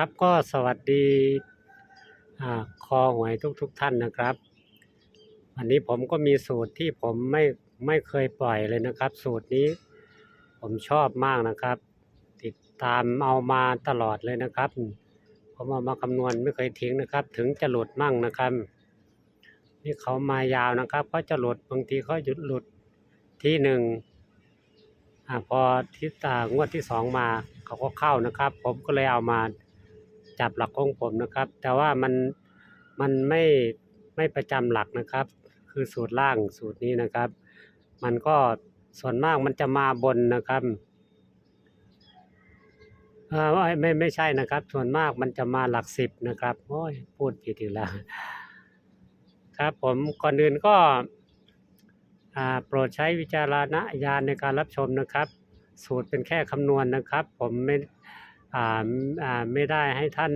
ครับก็สวัสดีอ่าคอหวยทุกๆทท่านนะครับ วันนี้ผมก็มีสูตรที่ผมไม่ไม่เคยปล่อยเลยนะครับ สูตรนี้ผมชอบมากนะครับ ติดตามเอามาตลอดเลยนะครับ ผมเอามาคำนวณไม่เคยทิ้งนะครับ ถึงจะหลุดมั่งนะครับ นี่เขามายาวนะครับเขาจะหลุดบางทีเขาหยุดหลุดที่หนึ่งอ่าพอที่ตางวดที่สองมาเขาก็เข้านะครับ ผมก็เลยเอามา จับหลักของผมนะครับ แต่ว่ามันมันไม่ไม่ประจำหลักนะครับ คือสูตรล่างสูตรนี้นะครับ มันก็ส่วนมากมันจะมาบนนะครับเออไม่ไม่ไม่ใช่นะครับ ส่วนมากมันจะมาหลักสิบนะครับโอ้ยพูดผิดอีกแล้วครับผมก่อนอื่นก็โปรดใช้วิจารณญาณในการรับชมนะครับ สูตรเป็นแค่คำนวณนะครับ ผมไม่ ไม่ได้ให้ท่าน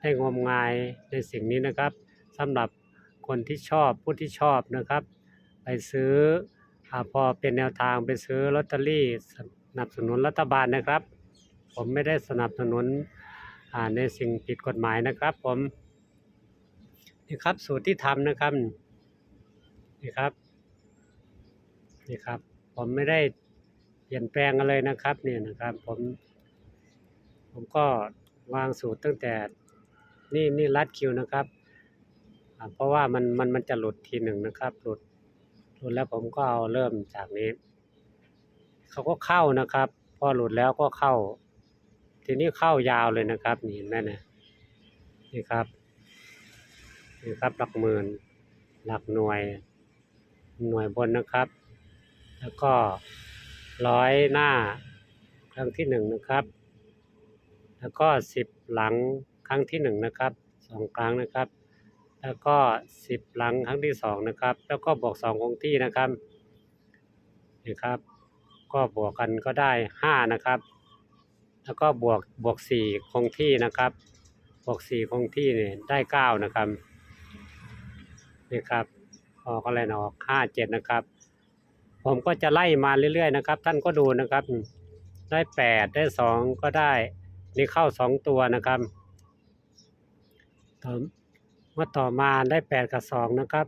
ได้งมงายในสิ่งนี้นะครับสำหรับคนที่ชอบผู้ที่ชอบนะครับ ไปซื้ออพอเป็นแนวทางไปซื้อลอตเตอรี่สนับสนุนรัฐบาลนะครับ ผมไม่ได้สนับสนุนในสิ่งผิดกฎหมายนะครับผมนี่ครับสูตรที่ทำนะครับนี่ครับนี่ครับ ผมไม่ได้เปลี่ยนแปลงอะไรนะครับนี่นะครับผม ผมก็วางสูตรตั้งแต่นี่นี่รัดคิวนะครับ เพราะว่ามันมันมันจะหลุดทีหนึ่งนะครับหลุดหลุดแล้วผมก็เอาเริ่มจากนี้ เขาก็เข้านะครับ พอหลุดแล้วก็เข้า ทีนี้เข้ายาวเลยนะครับนี่เห็นไหมนะนี่ครับนี่ครับหลักหมื่นหลักหน่วย หน่วยบนนะครับ แล้วก็ร้อยหน้าครั้งที่หนึ่งนะครับ แล้วก็สิบหลังครั้งที่หนึ่งนะครับสองครั้งนะครับ แล้วก็สิบหลังครั้งที่สองนะครับ แล้วก็บวกสองคงที่นะครับนี่ครับ ก็บวกกันก็ได้ห้านะครับ แล้วก็บวกบวกสี่คงที่นะครับ บวกสี่คงที่เนี่ยได้เก้านะครับนี่ครับออกอะไรนะออกห้าเจ็ดนะครับ ผมก็จะไล่มาเรื่อยๆนะครับ ท่านก็ดูนะครับ ได้แปดได้สองก็ได้ นี่เข้าสองตัวนะครับต่อมื่อต่อมาได้แปดกับสองนะครับ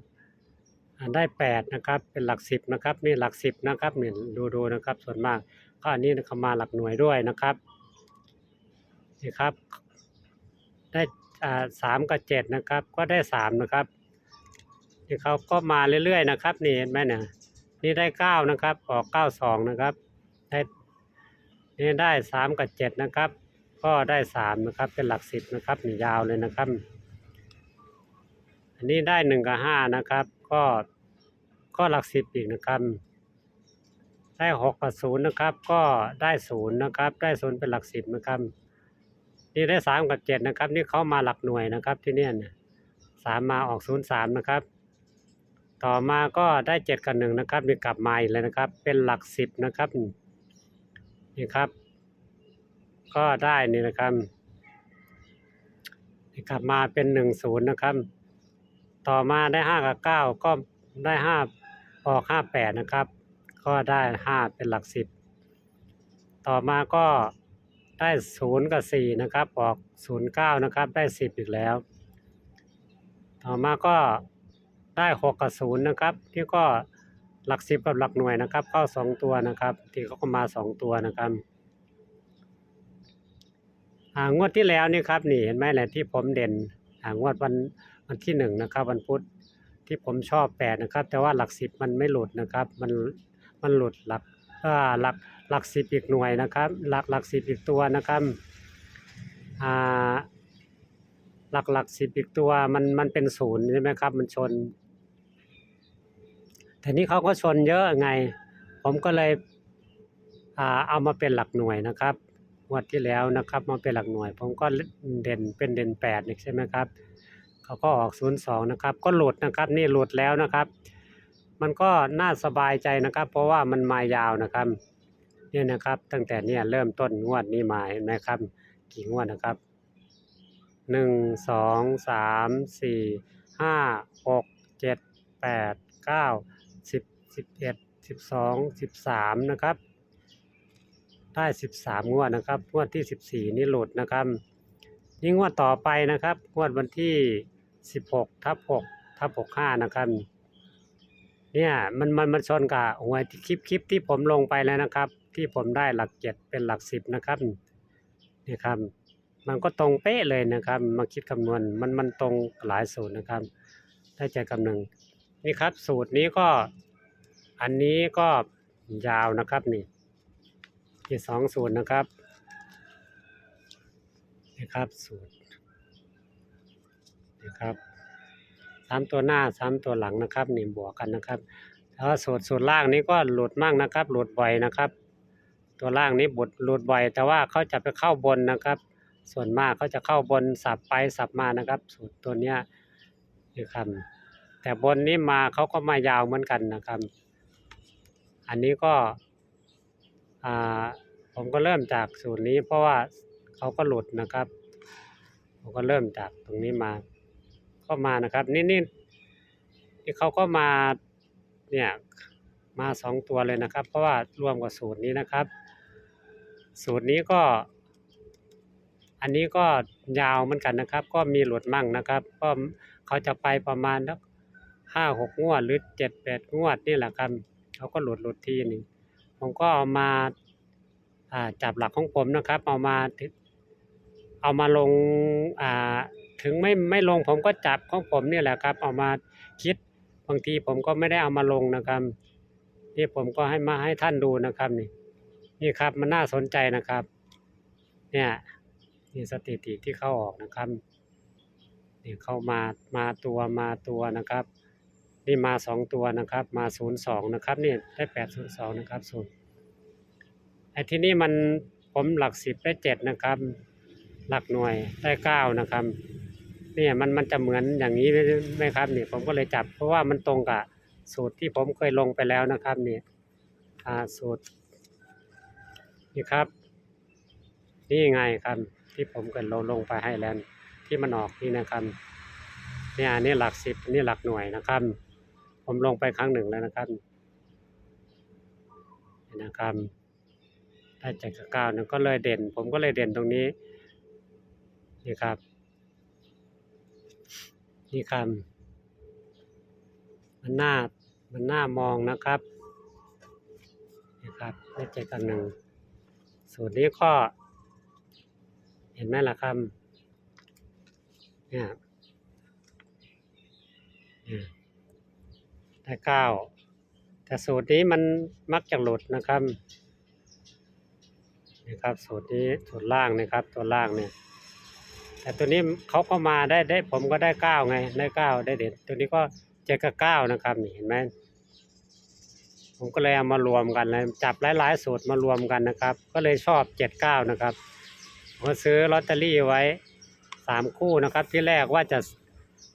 อ่าได้แปดนะครับเป็นหลักสิบนะครับนี่หลักสิบนะครับนี่ดูดูนะครับส่วนมากก็อันนี้เขามาหลักหน่วยด้วยนะครับนี่ครับ ได้สามกับเจ็ดนะครับ ก็ได้สามนะครับนี่เขาก็มาเรื่อยๆนะครับนี่เห็นไหมเนี่ยนี่ได้เก้านะครับออกเก้าสองนะครับได้นี่ได้สามกับเจ็ดนะครับ ก็ได้สามนะครับ เป็นหลักสิบนะครับนี่ยาวเลยนะครับ อันนี้ได้หนึ่งกับห้านะครับ ก็ก็หลักสิบอีกนะครับ ได้หกกับศูนย์นะครับ ก็ได้ศูนย์นะครับ ได้ศูนย์เป็นหลักสิบนะครับ นี่ได้สามกับเจ็ดนะครับ นี่เขามาหลักหน่วยนะครับที่เนี่ยสามมาออกศูนย์สามนะครับต่อมาก็ได้เจ็ดกับหนึ่งนะครับมีกลับมาอีกเลยนะครับ เป็นหลักสิบนะครับนี่ครับ ก็ได้นี่นะครับกลับมาเป็นหนึ่งศูนย์นะครับ ต่อมาได้ห้ากับเก้าก็ได้ห้าออกห้าแปดนะครับ ก็ได้ห้าเป็นหลักสิบ ต่อมาก็ได้ศูนย์กับสี่นะครับออกศูนย์เก้านะครับ ได้สิบอีกแล้ว ต่อมาก็ได้หกกับศูนย์นะครับที่ก็หลักสิบกับหลักหน่วยนะครับเข้าสองตัวนะครับ ที่เขาก็มาสองตัวนะครับ งวดที่แล้วนี่ครับนี่เห็นไหมแหละที่ผมเด่นงวดวันวันที่หนึ่งนะครับวันพุธที่ผมชอบแปดนะครับ แต่ว่าหลักสิบมันไม่หลุดนะครับ มันมันหลุดหลักอ่าหลักหลักสิบอีกหน่วยนะครับ หลักหลักสิบอีกตัวนะครับอ่าหลักหลักสิบอีกตัวมันมันเป็นศูนย์ใช่ไหมครับ มันชน แต่นี้เขาก็ชนเยอะไง ผมก็เลยอ่าเอามาเป็นหลักหน่วยนะครับ วดที่แล้วนะครับมาเป็นหลักหน่วย ผมก็เด่นเป็นเด่นแปดใช่ไหมครับเขาก็ออกศูนย์สองนะครับก็หลุดนะครับนี่หลุดแล้วนะครับ มันก็น่าสบายใจนะครับ เพราะว่ามันมายาวนะครับเนี่ยนะครับ ตั้งแต่เนี่ยเริ่มต้นงวดนี้มาเห็นไหมครับ กี่งวดนะครับหนึ่งสองสามสี่ห้าหกเจ็ดแปดเก้าสิบสิบเอ็ดสิบสองสิบสามนะครับ ได้สิบสามงวดนะครับงวดที่สิบสี่นี่หลุดนะครับนี่งวดต่อไปนะครับงวดวันที่16ทับ6ทับ65นะครับเนี่ยมันมันมันชนกับหวยที่คลิปคลิปที่ผมลงไปแล้วนะครับ ที่ผมได้หลักเจ็ดเป็นหลักสิบนะครับนี่ครับ มันก็ตรงเป๊ะเลยนะครับ มาคิดคำนวณมันมันตรงหลายสูตรนะครับ ได้ใจกำหนึ่งนี่ครับ สูตรนี้ก็ อันนี้ก็ยาวนะครับนี่ ที่สองสูตรนะครับนี่ครับสูตรนี่ครับสามตัวหน้าสามตัวหลังนะครับนี่บวกกันนะครับแล้วสูตรสูตรล่างนี้ก็หลุดมากนะครับ หลุดบ่อยนะครับ ตัวล่างนี้บดหลุดบ่อย แต่ว่าเขาจะไปเข้าบนนะครับ ส่วนมากเขาจะเข้าบนสับไปสับมานะครับ สูตรตัวเนี้ยนี่ครับแต่บนนี้มาเขาก็มายาวเหมือนกันนะครับ อันนี้ก็ ผมก็เริ่มจากสูตรนี้เพราะว่าเขาก็หลุดนะครับผมก็เริ่มจากตรงนี้มา ก็มานะครับ นี่นี่นี่เขาก็มาเนี่ยมาสองตัวเลยนะครับ เพราะว่ารวมกับสูตรนี้นะครับ สูตรนี้ก็ อันนี้ก็ยาวเหมือนกันนะครับ ก็มีหลุดมั่งนะครับ ก็เขาจะไปประมาณสักห้าหกงวดหรือเจ็ดแปดงวดนี่แหละครับเขาก็หลุดหลุดทีนึง ผมก็เอามาจับหลักของผมนะครับ เอามาเอามาลงถึงไม่ไม่ลงผมก็จับของผมนี่แหละครับ เอามาคิดบางทีผมก็ไม่ได้เอามาลงนะครับนี่ผมก็ให้มาให้ท่านดูนะครับนี่ นี่ครับมันน่าสนใจนะครับ เนี่ยนี่สถิติที่เข้าออกนะครับนี่เข้ามามาตัวมาตัวนะครับ นี่มาสองตัวนะครับ มาศูนย์สองนะครับนี่ได้แปดศูนย์สองนะครับศูนย์ไอ้ที่นี่มันผมหลักสิบได้เจ็ดนะครับ หลักหน่วยได้เก้านะครับเนี่ยมันมันจะเหมือนอย่างนี้ไหมครับเนี่ยผมก็เลยจับเพราะว่ามันตรงกับสูตรที่ผมเคยลงไปแล้วนะครับเนี่ยสูตรนี่ครับ นี่ไงครับ ที่ผมเกิดลงลงไปให้แล้วที่มันออกนี่นะครับเนี่ยนี่หลักสิบนี่หลักหน่วยนะครับ ผมลงไปครั้งหนึ่งแล้วนะครับนะครับได้จ็ดกับเก้านั่นก็เลยเด่น ผมก็เลยเด่นตรงนี้นี่ครับ นี่ครับมันน่ามันน่ามองนะครับนี่ครับได้จ็ดกับหนึ่งสูตรนี้ก็เห็นไหมล่ะครับเนี่ยเนี่ย ได้เก้าแต่สูตรนี้มันมักจะหลุดนะครับนี่ครับ สูตรนี้สูตรล่างนะครับ ตัวล่างเนี่ย แต่ตัวนี้เขาก็มาได้ได้ผมก็ได้เก้าไง ได้เก้าได้เด็ดตัวนี้ก็เจ็ดกับเก้านะครับเห็นไหมผมก็เลยเอามารวมกันเลยจับหลาย ๆ สูตรมารวมกันนะครับ ก็เลยชอบเจ็ดเก้านะครับผมซื้อลอตเตอรี่ไว้สามคู่นะครับ ที่แรกว่าจะ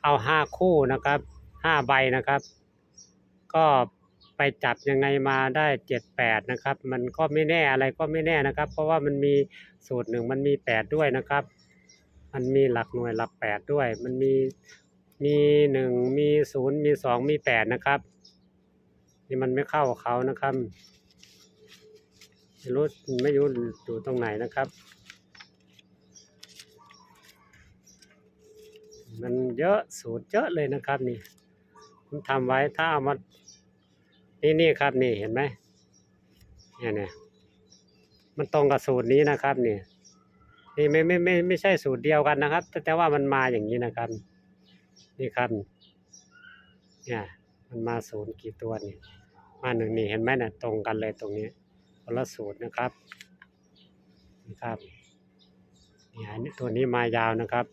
เอาห้าคู่นะครับห้าใบนะครับ ก็ไปจับยังไงมาได้เจ็ดแปดนะครับ มันก็ไม่แน่อะไรก็ไม่แน่นะครับ เพราะว่ามันมีสูตรหนึ่งมันมีแปดด้วยนะครับ มันมีหลักหน่วยหลักแปดด้วย มันมีมีหนึ่งมีศูนย์มีสองมีแปดนะครับ นี่มันไม่เข้าเขานะครับไม่รู้ไม่รู้อยู่ตรงไหนนะครับ มันเยอะสูตรเยอะเลยนะครับนี่ผมทำไว้ถ้าเอามา นี่นี่ครับนี่เห็นไหมเนี่ยเนี่ยมันตรงกับสูตรนี้นะครับนี่นี่ไม่ไม่ไม่ไม่ใช่สูตรเดียวกันนะครับ แต่ว่ามันมาอย่างนี้นะครับ นี่ครับ เนี่ยมันมาศูนย์กี่ตัวนี่มาหนึ่งนี่เห็นไหมเนี่ยตรงกันเลยตรงนี้คนละสูตรนะครับนี่ครับเนี่ยอันนี้ตัวนี้มายาวนะครับ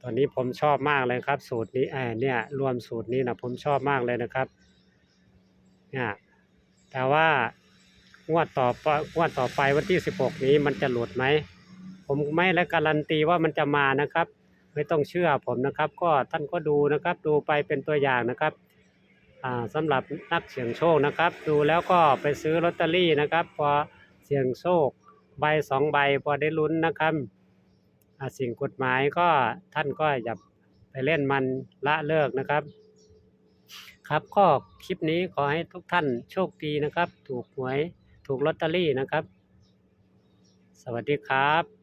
ตัวนี้ผมชอบมากเลยครับ สูตรนี้เออเนี่ย รวมสูตรนี้นะผมชอบมากเลยนะครับ นี่ยแต่ว่างวดต่อไปงวดต่อไปวันที่สิบหกนี้มันจะหลุดไหม ผมไม่และการันตีว่ามันจะมานะครับ ไม่ต้องเชื่อผมนะครับ ก็ท่านก็ดูนะครับ ดูไปเป็นตัวอย่างนะครับอ่าสำหรับนักเสี่ยงโชคนะครับ ดูแล้วก็ไปซื้อลอตเตอรี่นะครับ พอเสี่ยงโชค ใบสองใบพอได้ลุ้นนะครับสิ่งกฎหมายก็ท่านก็อย่าไปเล่นมันละเลิกนะครับ ครับก็คลิปนี้ขอให้ทุกท่านโชคดีนะครับ ถูกหวยถูกลอตเตอรี่นะครับ สวัสดีครับ